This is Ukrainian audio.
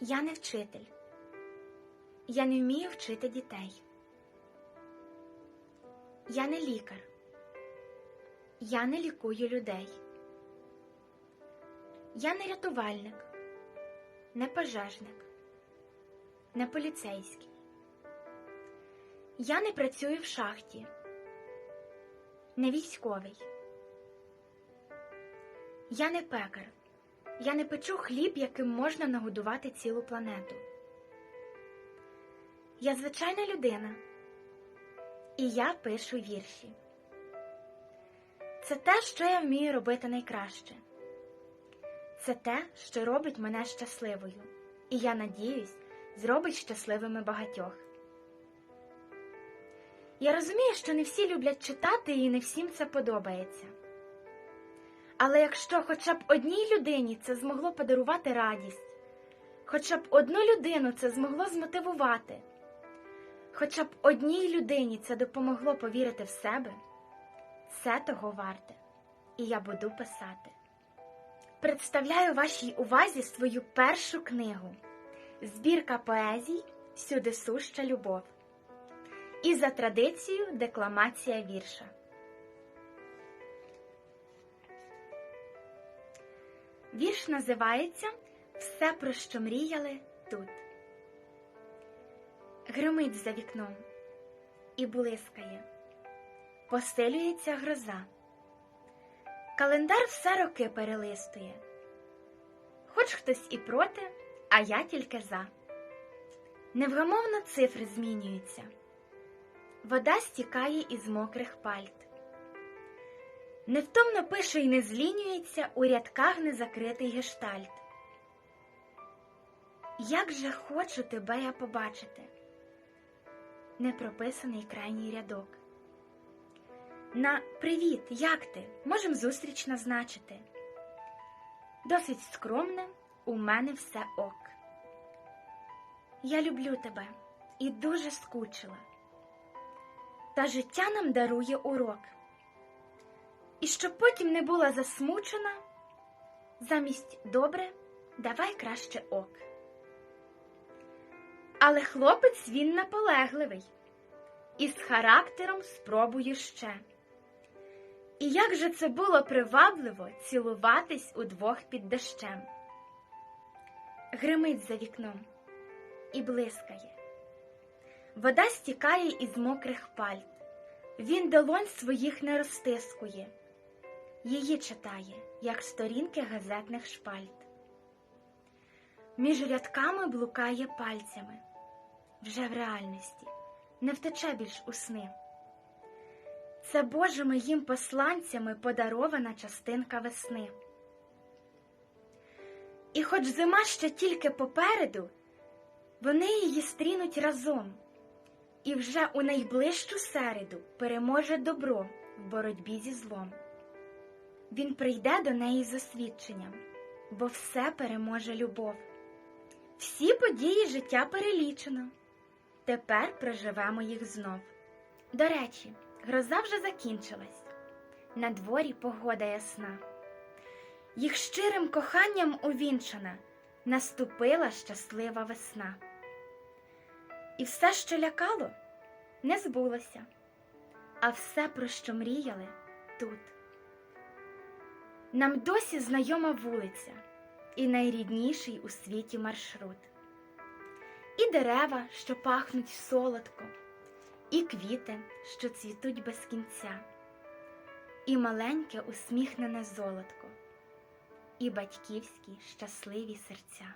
Я не вчитель. Я не вмію вчити дітей. Я не лікар. Я не лікую людей. Я не рятувальник, не пожежник, не поліцейський. Я не працюю в шахті, не військовий. Я не пекар. Я не печу хліб, яким можна нагодувати цілу планету. Я звичайна людина, і я пишу вірші. Це те, що я вмію робити найкраще. Це те, що робить мене щасливою, і я надіюсь, зробить щасливими багатьох. Я розумію, що не всі люблять читати і не всім це подобається. Але якщо хоча б одній людині це змогло подарувати радість, хоча б одну людину це змогло змотивувати, хоча б одній людині це допомогло повірити в себе, це того варте, і я буду писати. Представляю вашій увазі свою першу книгу Збірка поезій Всюди суща любов. І за традицією декламація вірша. Вірш називається Все, про що мріяли тут. Гримить за вікном і блискає, посилюється гроза. Календар все роки перелистує. Хоч хтось і проти, а я тільки за. Невгамовно цифри змінюються. Вода стікає із мокрих пальт. Невтомно пише й не злінюється у рядках незакритий гештальт. Як же хочу тебе я побачити, непрописаний крайній рядок. На привіт, як ти? Можем зустріч назначити. Досить скромне, у мене все ок. Я люблю тебе і дуже скучила. Та життя нам дарує урок. Щоб потім не була засмучена, замість добре давай краще ок. Але хлопець він наполегливий, і з характером спробує ще. І як же це було привабливо цілуватись удвох під дощем. Гримить за вікном і блискає. Вода стікає із мокрих пальт. Він долонь своїх не розтискує, її читає, як сторінки газетних шпальт. Між рядками блукає пальцями, вже в реальності, не втече більш у сни. Це Божими їм посланцями подарована частинка весни. І хоч зима ще тільки попереду, вони її стрінуть разом, і вже у найближчу середу переможе добро в боротьбі зі злом. Він прийде до неї з освідченням, бо все переможе любов. Всі події життя перелічено. Тепер проживемо їх знов. До речі, гроза вже закінчилась. На дворі погода ясна. Їх щирим коханням увінчана наступила щаслива весна. І все, що лякало, не збулося, а все, про що мріяли, тут. Нам досі знайома вулиця і найрідніший у світі маршрут. І дерева, що пахнуть солодко, і квіти, що цвітуть без кінця, і маленьке усміхнене золотко, і батьківські щасливі серця.